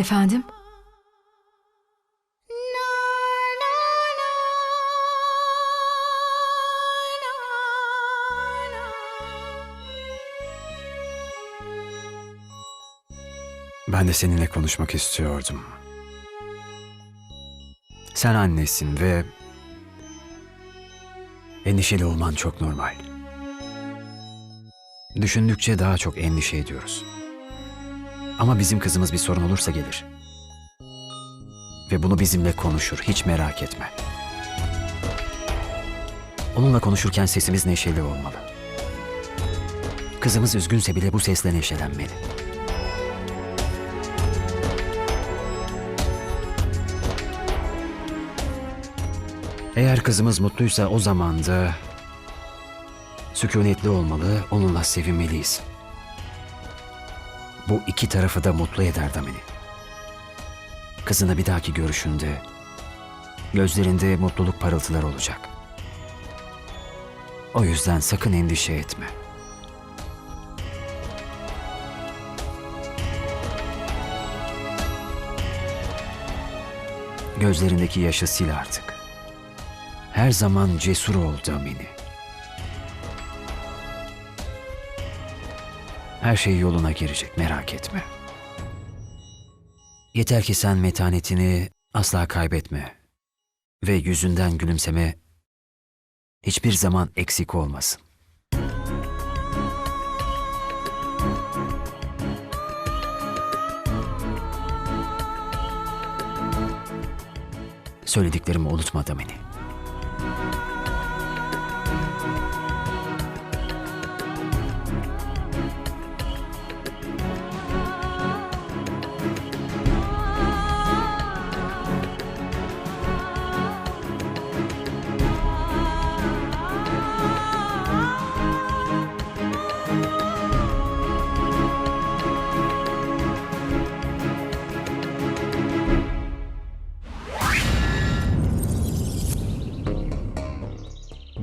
Efendim? Ben de seninle konuşmak istiyordum. Sen annesin ve endişeli olman çok normal. Düşündükçe daha çok endişe ediyoruz. Ama bizim kızımız bir sorun olursa gelir. Ve bunu bizimle konuşur, hiç merak etme. Onunla konuşurken sesimiz neşeli olmalı. Kızımız üzgünse bile bu sesle neşelenmeli. Eğer kızımız mutluysa o zaman da sükunetli olmalı, onunla sevinmeliyiz. Bu iki tarafı da mutlu eder Damini. Kızına bir dahaki görüşünde gözlerinde mutluluk parıltılar olacak. O yüzden sakın endişe etme. Gözlerindeki yaşı sil artık. Her zaman cesur ol Damini. Her şey yoluna girecek merak etme. Yeter ki sen metanetini asla kaybetme. Ve yüzünden gülümseme hiçbir zaman eksik olmasın. Söylediklerimi unutma Damini.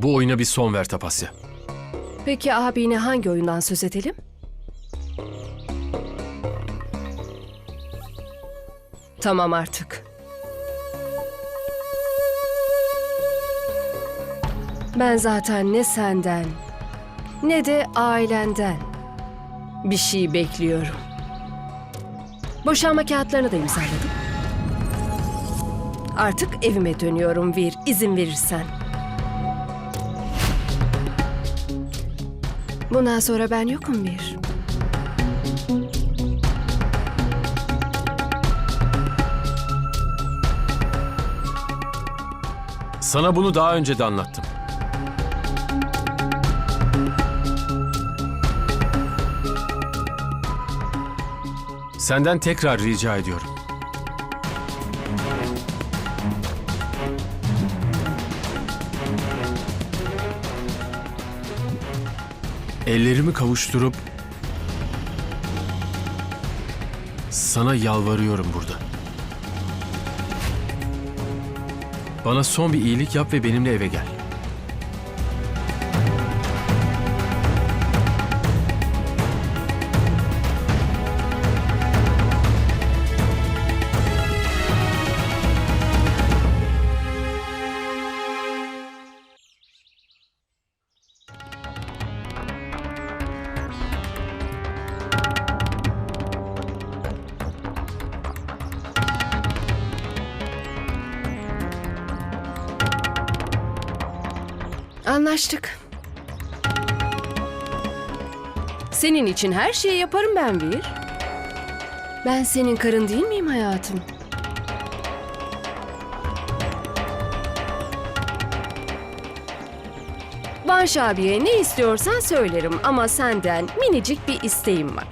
Bu oyuna bir son ver Tapasya. Peki abine hangi oyundan söz edelim? Tamam artık. Ben zaten ne senden ne de ailenden bir şey bekliyorum. Boşanma kağıtlarını da imzaladım. Artık evime dönüyorum Vir, izin verirsen. Bundan sonra ben yokum bir. Sana bunu daha önce de anlattım. Senden tekrar rica ediyorum. Ellerimi kavuşturup sana yalvarıyorum burada. Bana son bir iyilik yap ve benimle eve gel. Senin için her şeyi yaparım ben Vir. Ben senin karın değil miyim hayatım? Banş abiye ne istiyorsan söylerim ama senden minicik bir isteğim var.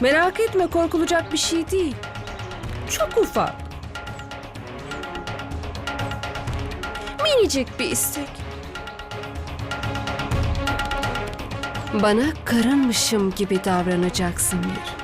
Merak etme korkulacak bir şey değil. Çok ufak. minicik bir istek. Bana karınmışım gibi davranacaksın Mir.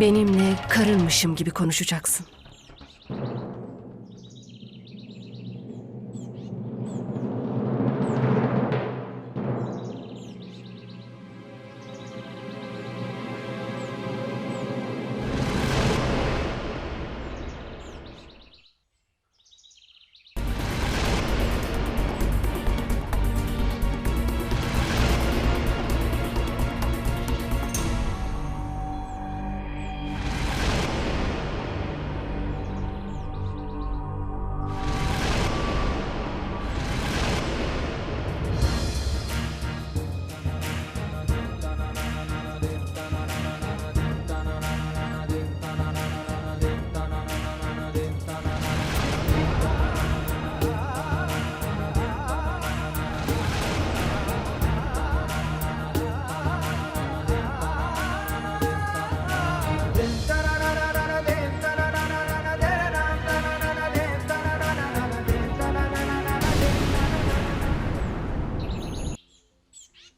Benimle karınmışım gibi konuşacaksın.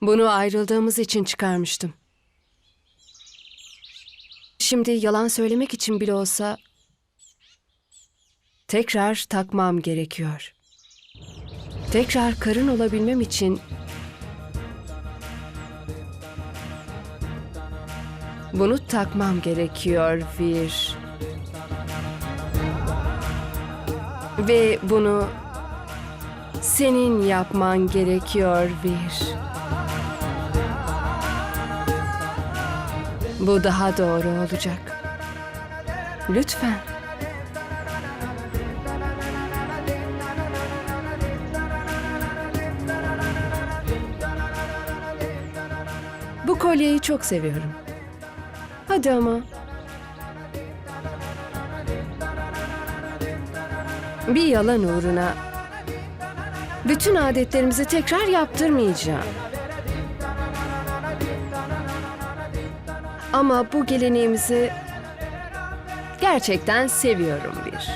Bunu ayrıldığımız için çıkarmıştım. Şimdi yalan söylemek için bile olsa tekrar takmam gerekiyor. Tekrar karın olabilmem için bunu takmam gerekiyor Vir. Ve bunu senin yapman gerekiyor Vir. Bu daha doğru olacak. Lütfen. Bu kolyeyi çok seviyorum. Hadi ama. Bir yalan uğruna bütün adetlerimizi tekrar yaptırmayacağım. Ama bu geleneğimizi gerçekten seviyorum bir.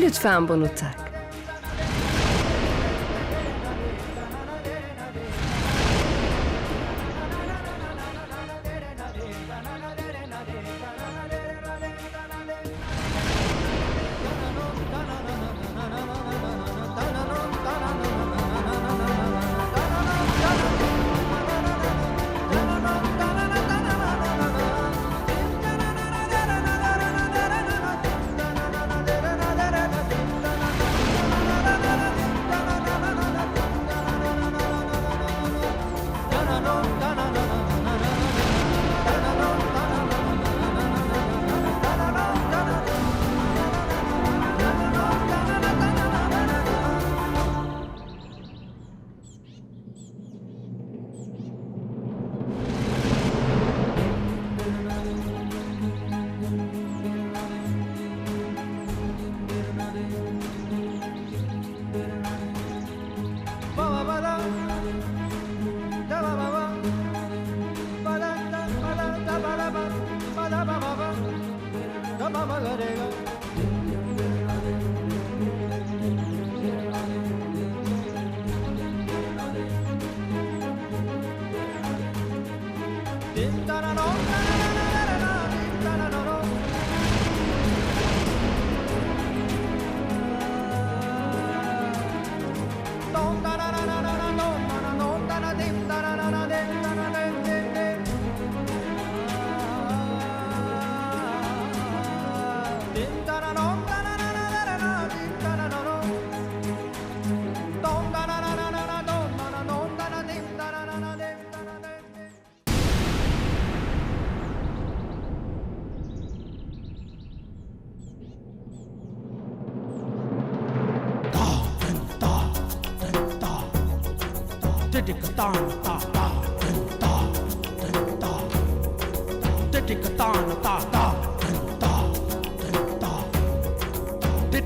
Lütfen bunu tak.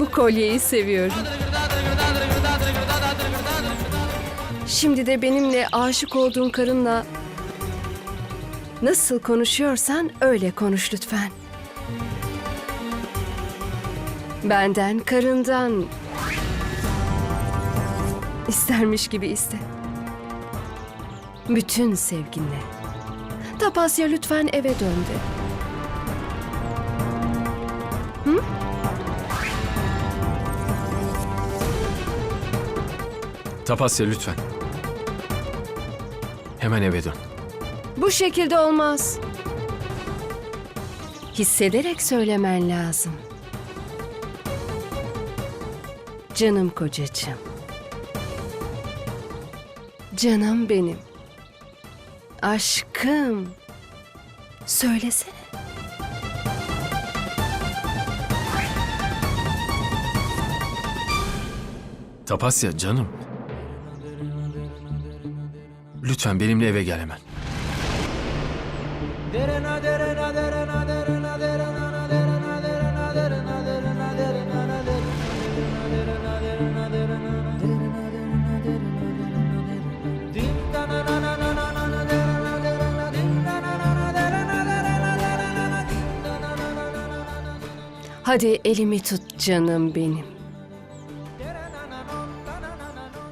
Bu kolyeyi seviyorum. Şimdi de benimle aşık olduğun karınla nasıl konuşuyorsan öyle konuş lütfen. Benden, karından, istermiş gibi iste. Bütün sevginle. Tapasya lütfen eve dön de. Tapasya lütfen. Hemen eve dön. Bu şekilde olmaz. Hissederek söylemen lazım. Canım kocacığım. Canım benim. Aşkım. Söylesene. Tapasya canım. Lütfen benimle eve gel hemen. Hadi elimi tut canım benim.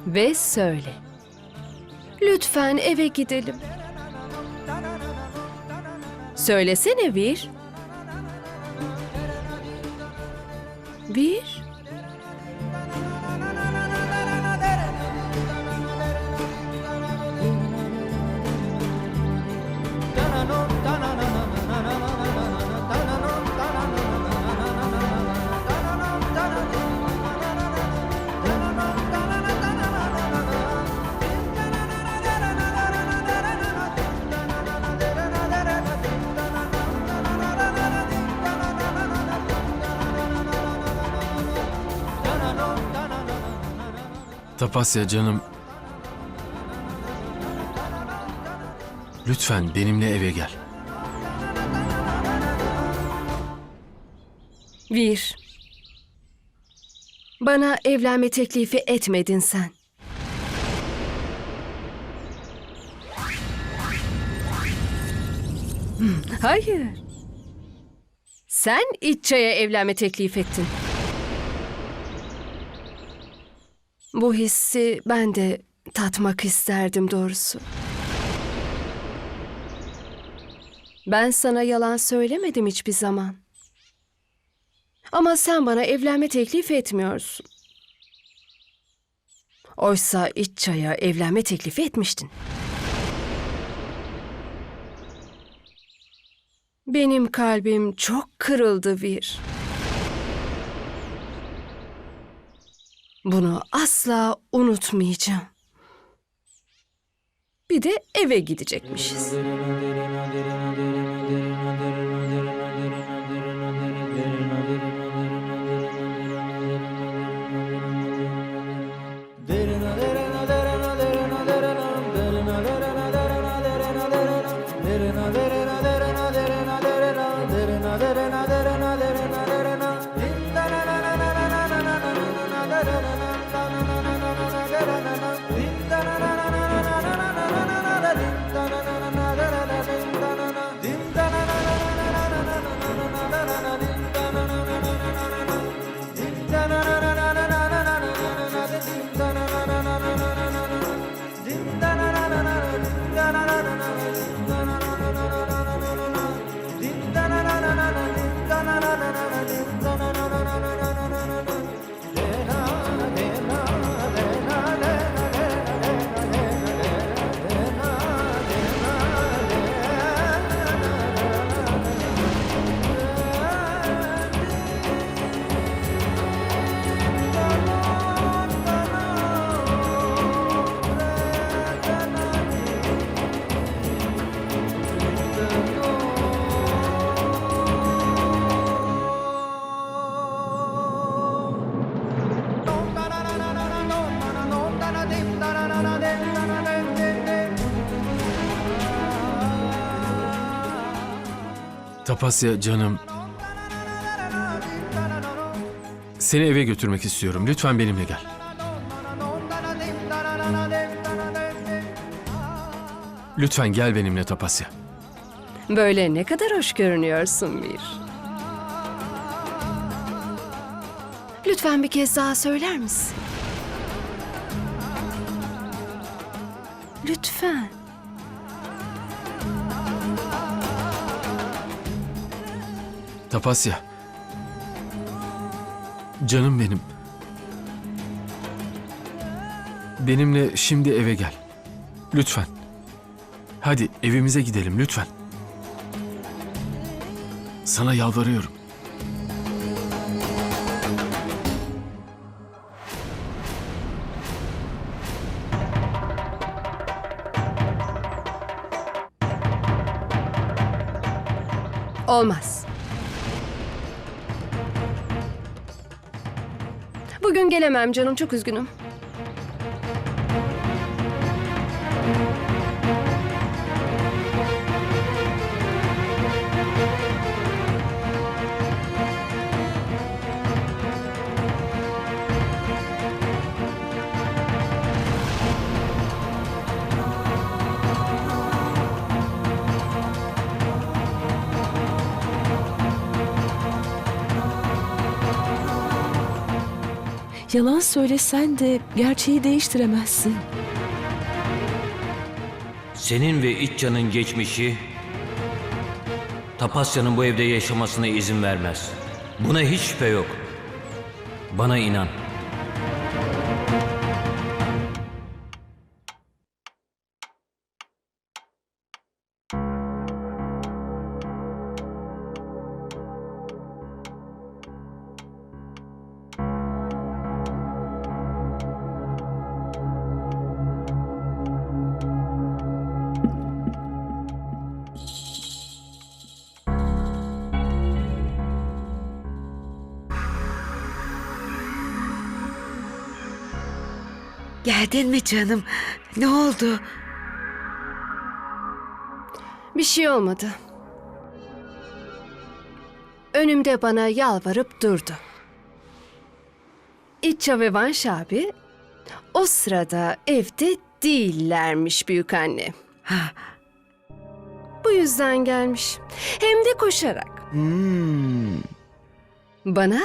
Ve söyle. Lütfen eve gidelim. Söylesene bir. Bir. Tapasya canım. Lütfen benimle eve gel. Bir. Bana evlenme teklifi etmedin sen. Hmm, Hayır. Sen İtça'ya evlenme teklif ettin. Bu hissi ben de tatmak isterdim doğrusu. Ben sana yalan söylemedim hiçbir zaman. Ama sen bana evlenme teklif etmiyorsun. Oysa İtça'ya evlenme teklifi etmiştin. Benim kalbim çok kırıldı Vir. Bunu asla unutmayacağım. Bir de eve gidecekmişiz. Tapasya canım. Seni eve götürmek istiyorum. Lütfen benimle gel. Lütfen gel benimle Tapasya. Böyle ne kadar hoş görünüyorsun bir. Lütfen bir kez daha söyler misin? Lütfen. Tapasya. Canım benim. Benimle şimdi eve gel. Lütfen. Hadi evimize gidelim lütfen. Sana yalvarıyorum. Olmaz. Gelemem canım çok üzgünüm. Yalan söylesen de gerçeği değiştiremezsin. Senin ve İtcan'ın geçmişi Tapasya'nın bu evde yaşamasına izin vermez. Buna hiç şüphe yok. Bana inan. Geldin mi canım? Ne oldu? Bir şey olmadı. Önümde bana yalvarıp durdu. İtça ve Vanş abi o sırada evde değillermiş büyük anne. Ha, Bu yüzden gelmiş. Hem de koşarak. hmm. Bana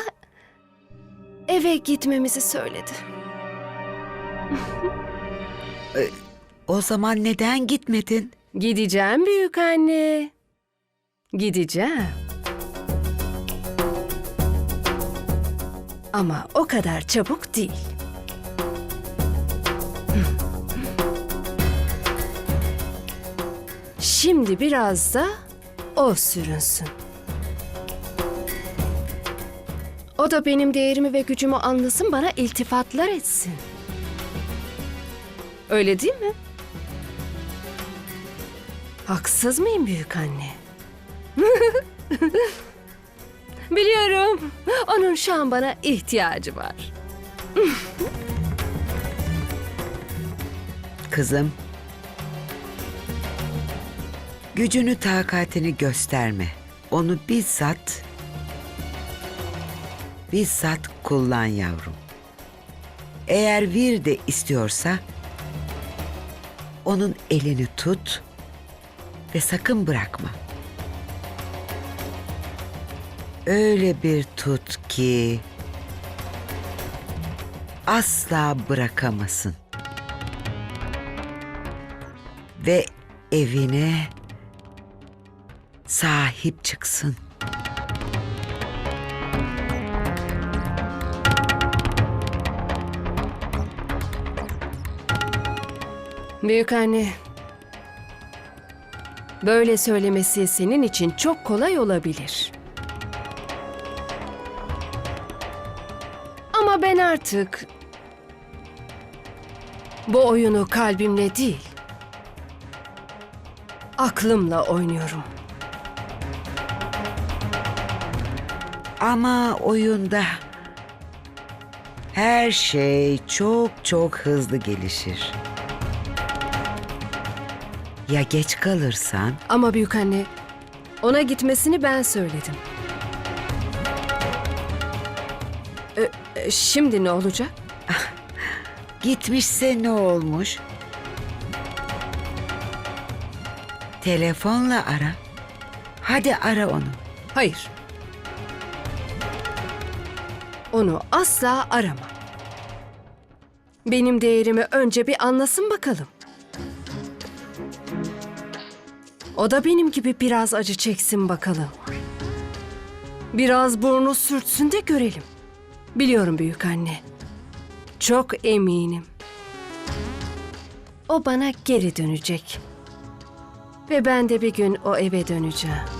eve gitmemizi söyledi. O zaman neden gitmedin? Gideceğim büyük anne. Gideceğim. Ama o kadar çabuk değil. Şimdi biraz da o sürünsün. O da benim değerimi ve gücümü anlasın, bana iltifatlar etsin. Öyle değil mi? Haksız mıyım büyük anne? Biliyorum. Onun şu an bana ihtiyacı var. Kızım. Gücünü takatini gösterme. Onu bizzat bizzat kullan yavrum. Eğer Vir de istiyorsa onun elini tut ve sakın bırakma. Öyle bir tut ki asla bırakamasın. Ve evine sahip çıksın. Büyük anne. Böyle söylemesi senin için çok kolay olabilir. Ama ben artık bu oyunu kalbimle değil, aklımla oynuyorum. Ama oyunda her şey çok çok hızlı gelişir. Ya geç kalırsan? Ama büyük anne, ona gitmesini ben söyledim. E, Şimdi ne olacak? Gitmişse ne olmuş? Telefonla ara. Hadi ara onu. Hayır. Onu asla arama. Benim değerimi önce bir anlasın bakalım. Da benim gibi biraz acı çeksin bakalım. Biraz burnu sürtsün de görelim. Biliyorum büyük anne. Çok eminim. O bana geri dönecek. Ve ben de bir gün o eve döneceğim.